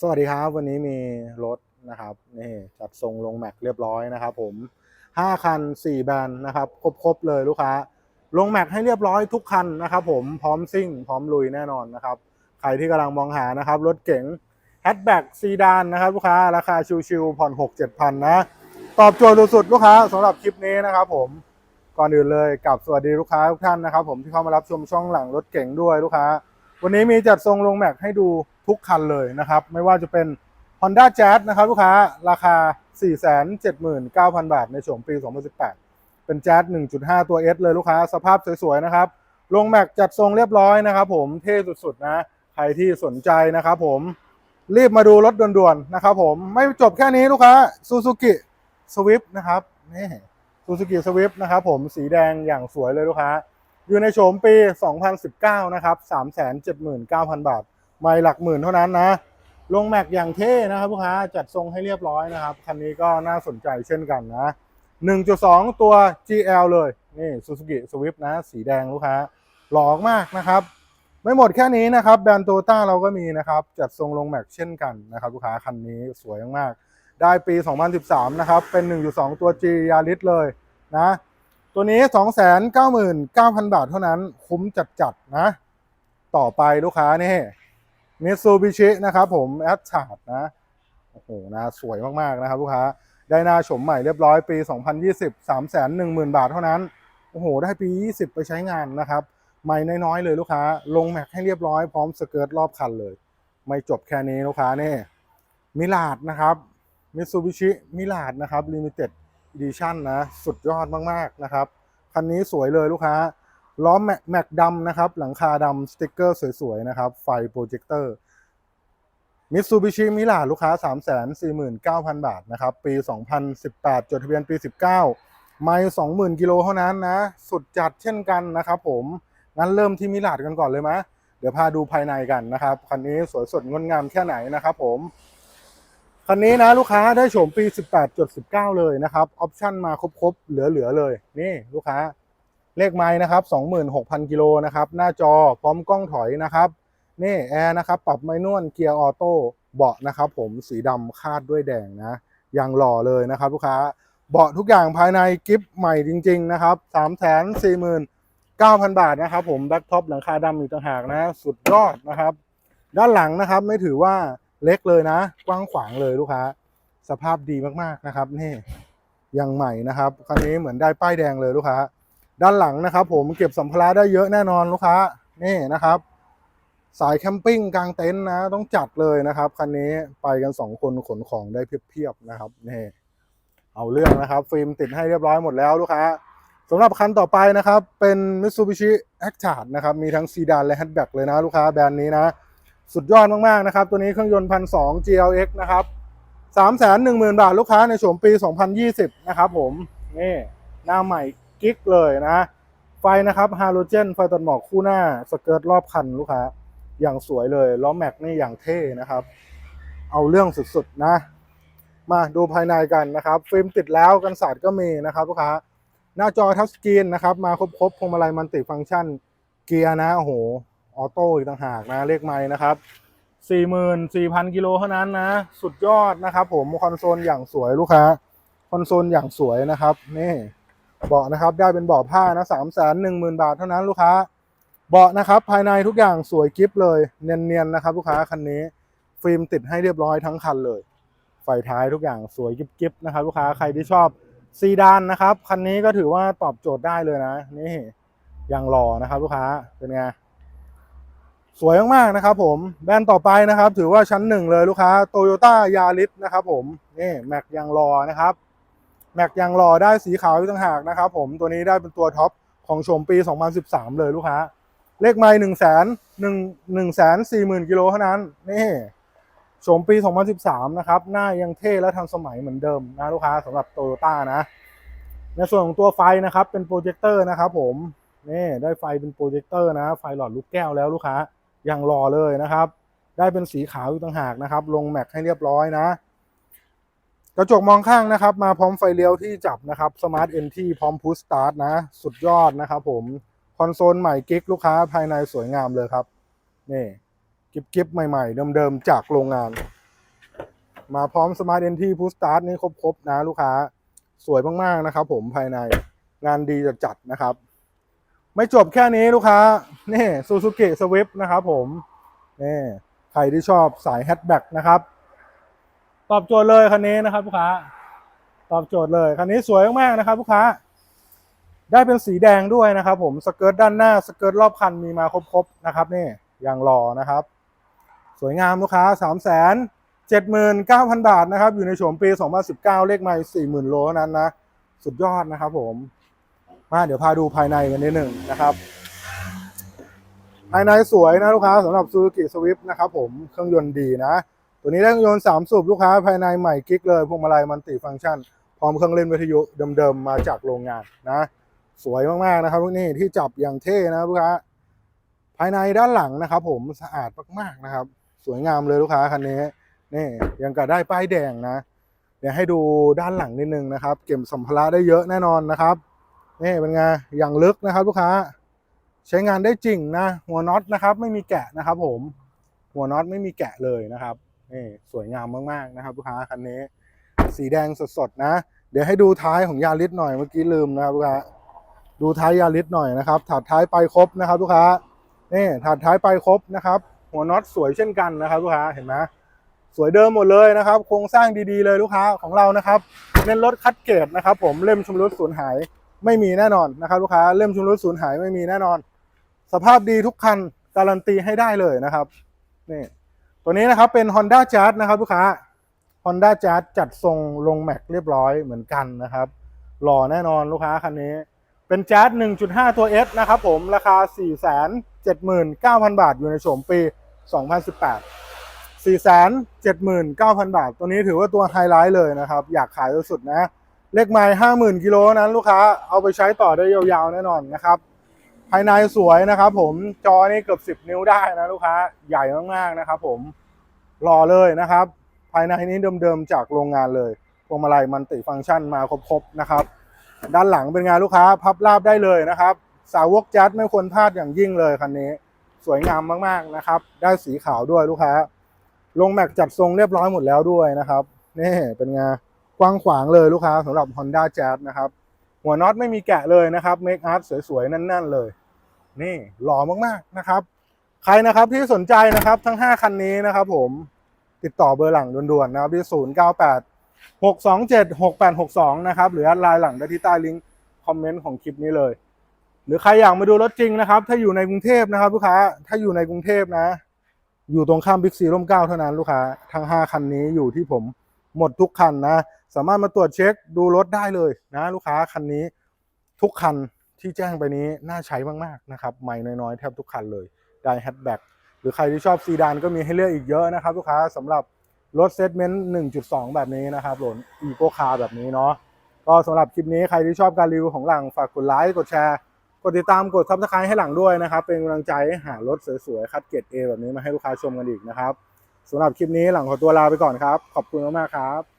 สวัสดีครับวันนี้มีรถนะครับนี่จัดทรงลงแม็กเรียบร้อยนะครับผม 5 คัน 4 แบรนด์นะครับครบๆเลยลูกค้า ลงแม็กให้เรียบร้อยทุกคันนะครับผมพร้อมซิ่ง พร้อมลุยแน่นอนนะครับใครที่กำลังมองหานะครับ รถเก๋งแฮชแบ็กซีดานนะครับลูกค้าราคาชิวๆผ่อน 6 7 พันนะ ตอบโจทย์สุดๆลูกค้าสำหรับคลิปนี้นะครับผมก่อนอื่นเลยกับสวัสดีลูกค้าทุกท่านนะครับผมที่เข้ามารับชมช่องหลังรถเก๋งด้วยลูกค้า วันนี้มีจัดทรงลงแม็กให้ดู ทุกคันเลยนะครับ ไม่ว่าจะเป็น Honda Jazz นะครับลูกค้าราคา 479,000 บาท ในช่วงปี 2018 เป็นแจ๊ส1.5 ตัว S เลยลูกค้าสภาพสวยๆนะครับลงแม็กจัดทรงเรียบร้อยนะครับผมเท่สุดๆนะใครที่สนใจนะครับผมรีบมาดูรถด่วนๆนะครับผมไม่จบแค่นี้ลูกค้า Suzuki Swift นะครับนี่ Suzuki Swift นะครับผมสีแดงอย่างสวยเลยลูกค้า อยู่ในโฉมปี 2019 นะครับ 379,000 บาท ไม่หลักหมื่นเท่านั้นนะลงแม็กอย่างเท่นะครับลูกค้าจัดทรงให้เรียบร้อยนะครับคันนี้ก็น่าสนใจเช่นกันนะ 1.2 ตัว GL เลยนี่ Suzuki Swift นะ สีแดงลูกค้าหล่อมากนะครับ ไม่หมดแค่นี้นะครับแบรนด์โตต้าเราก็มีนะครับ จัดทรงลงแม็กเช่นกันนะครับลูกค้าคันนี้สวยมากๆได้ปี 2013 นะครับ เป็น 1.2 ตัว G Yaris เลยนะ ตัวนี้ 299,000 บาทเท่านั้นคุ้มจัดๆนะ ต่อไปลูกค้านี่ มิตซูบิชินะครับผมแอดชาร์ดนะโอ้โหนะสวยมาก ๆ นะครับลูกค้า ได้หน้าชมใหม่เรียบร้อยปี 2020 310,000 บาทเท่านั้น โอ้โห ได้ปี 20 ไปใช้งานนะครับไม่น้อยๆเลยลูกค้า ลงแม็กให้เรียบร้อยพร้อมสเกิร์ตรอบคันเลย ไม่จบแค่นี้ลูกค้านี่มิลาดนะครับมิตซูบิชิมิลาดนะครับลิมิเต็ดดิชั่นนะ สุดยอดมาก ๆ นะครับ คันนี้สวยเลยลูกค้า ล้อแม็กแมกดำนะครับ หลังคาดำสติกเกอร์สวยๆนะครับ ไฟโปรเจคเตอร์มิตซูบิชิมิลาลูกค้า 349,000 บาทนะครับ ปี 2018 จดทะเบียนปี 19 ไม่ 20,000 กิโลเท่านั้นนะ สุดจัดเช่นกันนะครับผม งั้นเริ่มที่มิลาดกันก่อนเลยไหมเดี๋ยวพาดูภายในกันนะครับ คันนี้สวยสดงดงามแค่ไหนนะครับผม คันนี้นะลูกค้าได้โฉมปี 18.19 เลยนะครับ ออปชั่นมาครบๆ เหลือๆ เลย นี่ลูกค้า เลขไม้นะครับ 26,000 กิโลนะครับ หน้าจอพร้อมกล้องถอยนะครับนี่แอร์นะครับ ปรับไมนวลเกียร์ออโต้เบาะนะครับผมสีดำคาดด้วยแดงนะย่างหล่อเลยนะครับลูกค้าเบาะทุกอย่างภายในกิฟต์ใหม่จริง ๆ นะครับ 349,000 บาทนะครับผมแบ็คท็อปหลังคาดำอีกต่างหากนะ สุดยอดนะครับ ด้านหลังนะครับไม่ถือว่าเล็กเลยนะ กว้างขวางเลยลูกค้า สภาพดีมากๆนะครับนี่ยังใหม่นะครับคันนี้เหมือนได้ป้ายแดงเลยลูกค้า ด้านหลังนะครับ ผมเก็บสัมภาระได้เยอะแน่นอนลูกค้านี่นะครับ สายแคมปิ้งกลางเต็นท์นะ ต้องจัดเลยนะครับคันนี้ไปกันสองคนขนของได้เพียบๆนะครับนี่เอาเรื่องนะครับ ฟิล์มติดให้เรียบร้อยหมดแล้วลูกค้าสำหรับคันต่อไปนะครับ เป็น Mitsubishi a c t a r นะครับ มีทั้งซีดานและแฮชแบ็กเลยนะลูกค้าแบรนด์นี้นะ สุดยอดมากๆนะครับ ตัวนี้เครื่องยนต์พันสอง GLX นะครับสามแสนหนึ่งหมื่นบาทลูกค้าในโฉมปี 2020 นะครับผม นี่ หน้าใหม่ กิ๊กเลยนะ ไฟนะครับฮาโลเจนไฟตัดหมอกคู่หน้าสเกิร์ตรอบคันลูกค้าอย่างสวยเลยล้อแม็กนี่อย่างเท่นะครับ เอาเรื่องสุดๆนะ มาดูภายในกันนะครับฟิล์มติดแล้วกันศาสตร์ก็มีนะครับลูกค้าหน้าจอทัชสกรีนนะครับ มาครบๆพวงมาลัยมันติฟังก์ชัน เกียร์นะโอ้โหออโต้อีกต่างหากนะเลขไม้นะครับ44,000กิโลเท่านั้นนะ สุดยอดนะครับผมคอนโซลอย่างสวยลูกค้า คอนโซลอย่างสวยนะครับนี่ เบาะนะครับได้เป็นเบาะผ้านะ310,000บาทเท่านั้นลูกค้า เบาะนะครับภายในทุกอย่างสวยกิฟเลยเนียนๆนะครับ ลูกค้าคันนี้ฟิล์มติดให้เรียบร้อยทั้งคันเลยไฟท้ายทุกอย่างสวยกิฟๆนะครับ ลูกค้าใครที่ชอบซีดานนะครับคันนี้ก็ถือว่าตอบโจทย์ได้เลยนะ นี่ยังหล่อนะครับ ลูกค้าเป็นไงสวยมากๆนะครับ ผมแบรนด์ต่อไปนะครับ ถือว่าชั้นหนึ่งเลยลูกค้าโตโยต้ายาริสนะครับ ผมนี่แม็กยางรอนะครับ แม็กยางรอได้สีขาวอีกต่างหากนะครับผมตัวนี้ได้เป็นตัวท็อปของโฉมปี 2013 เลยลูกค้า เลขไม้หนึ่งแสนหนึ่งหนึ่งแสนสี่หมื่นกิโลเท่านั้นนี่โฉมปี 2013 นะครับ หน้ายังเท่และทันสมัยเหมือนเดิมนะลูกค้าสำหรับโตโยต้านะ ในส่วนของตัวไฟนะครับ เป็นโปรเจคเตอร์นะครับผม นี่ได้ไฟเป็นโปรเจคเตอร์นะ ไฟหลอดลูกแก้วแล้วลูกค้าย่างหล่อเลยนะครับ ได้เป็นสีขาวอยู่ต่างหากนะครับ ลงแม็กให้เรียบร้อยนะ กระจกมองข้างนะครับ มาพร้อมไฟเลี้ยวที่จับนะครับสมาร์ทเอนทีพร้อมพุชสตาร์ทนะ สุดยอดนะครับผม คอนโซลใหม่กิ๊กลูกค้าภายในสวยงามเลยครับ นี่กิ๊บกิบใหม่ๆ เดิมๆ จากโรงงาน มาพร้อม Smart Entry Push Start นี่ครบๆนะลูกค้าสวยมากๆนะครับผมภายในงานดีจัดๆนะครับ ไม่จบแค่นี้ลูกค้านี่ Suzuki Swift นะครับผมนี่ใครที่ชอบสายแฮชแบ็กนะครับ ตอบโจทย์เลยคันนี้นะครับลูกค้า ตอบโจทย์เลยคันนี้สวยมากๆนะครับลูกค้า ได้เป็นสีแดงด้วยนะครับ ผมสเกิร์ตด้านหน้าสเกิร์ตรอบคันมีมาครบๆนะครับนี่อย่างหล่อนะครับ สวยงามลูกค้า3 7 9 0 0 0 บาทนะครับ อยู่ในโฉมปี 2019 เลขไม่40,000 โลเท่านั้นนะ สุดยอดนะครับผม มาเดี๋ยวพาดูภายในกันนิดหนึ่งนะครับภายในสวยนะลูกค้าสำหรับ Suzuki Swift นะครับผมเครื่องยนต์ดีนะ ตัวนี้ได้เครื่องยนต์3สูบลูกค้าภายในใหม่กิ๊กเลยพวงมาลัยมันติฟังก์ชัน พร้อมเครื่องเล่นวิทยุเดิมๆมาจากโรงงานนะ สวยมากๆนะครับพวกนี้ที่จับอย่างเท่นะลูกค้า ภายในด้านหลังนะครับ ผมสะอาดมากๆนะครับ สวยงามเลยลูกค้าคันนี้นี่ยังกับได้ป้ายแดงนะเดี๋ยวให้ดูด้านหลังนิดนึงนะครับ เก็บสัมภาระได้เยอะแน่นอนนะครับนี่เป็นไงอย่างลึกนะครับ ลูกค้า ใช้งานได้จริงนะ หัวน็อตนะครับ ไม่มีแกะนะครับ ผม หัวน็อตไม่มีแกะเลยนะครับ นี่สวยงามมากๆนะครับลูกค้าคันนี้ สีแดงสดๆนะ เดี๋ยวให้ดูท้ายของยาริสหน่อยเมื่อกี้ลืมนะครับลูกค้าดูท้ายยาริสหน่อยนะครับถาดท้ายไปครบนะครับลูกค้านี่ถาดท้ายไปครบนะครับ หัวน็อตสวยเช่นกันนะครับลูกค้าเห็นไหมสวยเดิมหมดเลยนะครับ โครงสร้างดีๆเลยลูกค้าของเรานะครับเน้นรถคัดเกรดนะครับ ผมเล่มชำรุดสูญหายไม่มีแน่นอนนะครับ ลูกค้าเล่มชำรุดสูญหายไม่มีแน่นอน สภาพดีทุกคันการันตีให้ได้เลยนะครับนี่ ตัวนี้นะครับเป็น Honda Jazz นะครับลูกค้า Honda Jazz จัดทรงลงแม็กเรียบร้อยเหมือนกันนะครับหล่อแน่นอนลูกค้าคันนี้ เป็น Jazz 1.5 ตัว S นะครับผมราคา 479,000 บาท อยู่ในโฉมปี 2018 479,000 บาท ตัวนี้ถือว่าตัวไฮไลท์เลยนะครับ อยากขายสุดๆนะ เลขไม้50,000 กิโลนั้นลูกค้า เอาไปใช้ต่อได้ยาวๆ แน่นอนนะครับ ภายในสวยนะครับ ผมจอนี่เกือบ 10 นิ้วได้นะลูกค้าใหญ่มากๆนะครับ ผมหล่อเลยนะครับ ภายในนี้เดิมๆจากโรงงานเลยพวงมาลัยมันติฟังก์ชันมาครบๆนะครับ ด้านหลังเป็นงานลูกค้าพับราบได้เลยนะครับ สาวกแจ๊ดไม่ควรพลาดอย่างยิ่งเลยคันนี้ สวยงามมากๆนะครับ ได้สีขาวด้วยลูกค้า ลงแม็กจัดทรงเรียบร้อยหมดแล้วด้วยนะครับนี่เป็นไงกว้างขวางเลยลูกค้าสำหรับ Honda Jazz นะครับ หัวน็อตไม่มีแกะเลยนะครับเมคอาร์ตสวยๆแน่นๆเลย นี่หล่อมากๆนะครับ ใครนะครับที่สนใจนะครับทั้ง 5 คันนี้นะครับผมติดต่อเบอร์หลังด่วนๆนะครับที่ 0 9 8 6 2 7 6 8 6 2 นะครับ หรือไลน์หลังได้ที่ใต้ลิงก์คอมเมนต์ของคลิปนี้เลย หรือใครอยากมาดูรถจริงนะครับ ถ้าอยู่ในกรุงเทพนะครับ ลูกค้าถ้าอยู่ในกรุงเทพนะ อยู่ตรงข้ามบิ๊กซีร่มเก้าเท่านั้นลูกค้าทั้ง 5 คันนี้อยู่ที่ผม หมดทุกคันนะ สามารถมาตรวจเช็คดูรถได้เลยนะ ลูกค้าคันนี้ทุกคันที่แจ้งไปนี้น่าใช้มากๆนะครับใหม่น้อยๆแทบทุกคันเลยได้แฮชแบ็กหรือใครที่ชอบซีดานก็มีให้เลือกอีกเยอะนะครับ ลูกค้าสำหรับรถเซตเมนต์1.2 แบบนี้นะครับรถอีโกคาร์แบบนี้เนาะก็สำหรับคลิปนี้ใครที่ชอบการรีวิวของหลังฝากกดไลค์กดแชร์กดติดตามกดซับสไครต์ให้หลังด้วยนะครับ เป็นกำลังใจให้หารถสวยๆ คัดเกรด A แบบนี้มาให้ลูกค้าชมกันอีกนะครับ สำหรับคลิปนี้หลังขอตัวลาไปก่อนครับ ขอบคุณมากๆครับ